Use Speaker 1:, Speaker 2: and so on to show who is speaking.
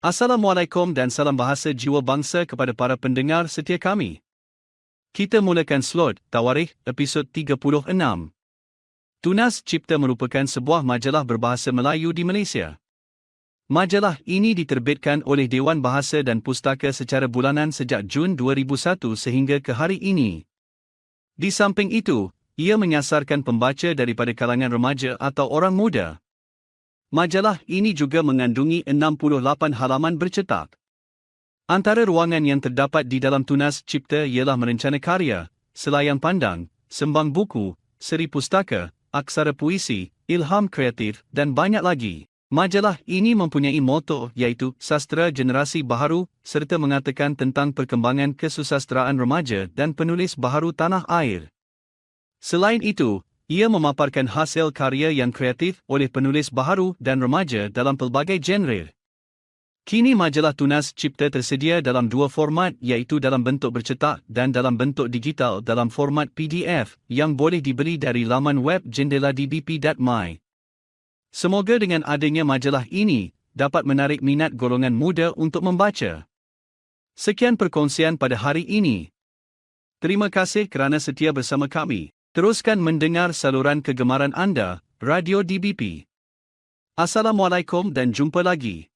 Speaker 1: Assalamualaikum dan salam bahasa jiwa bangsa kepada para pendengar setia kami. Kita mulakan slot Tawarikh episod 36. Tunas Cipta merupakan sebuah majalah berbahasa Melayu di Malaysia. Majalah ini diterbitkan oleh Dewan Bahasa dan Pustaka secara bulanan sejak Jun 2001 sehingga ke hari ini. Di samping itu, ia menyasarkan pembaca daripada kalangan remaja atau orang muda. Majalah ini juga mengandungi 68 halaman bercetak. Antara ruangan yang terdapat di dalam tunas cipta ialah merencana karya, selayang pandang, sembang buku, seri pustaka, aksara puisi, ilham kreatif dan banyak lagi. Majalah ini mempunyai moto iaitu sastra generasi baharu serta mengatakan tentang perkembangan kesusastraan remaja dan penulis baharu tanah air. Selain itu, ia memaparkan hasil karya yang kreatif oleh penulis baharu dan remaja dalam pelbagai genre. Kini majalah tunas cipta tersedia dalam dua format iaitu dalam bentuk bercetak dan dalam bentuk digital dalam format PDF yang boleh dibeli dari laman web jendeladbp.my. Semoga dengan adanya majalah ini dapat menarik minat golongan muda untuk membaca. Sekian perkongsian pada hari ini. Terima kasih kerana setia bersama kami. Teruskan mendengar saluran kegemaran anda, Radio DBP. Assalamualaikum dan jumpa lagi.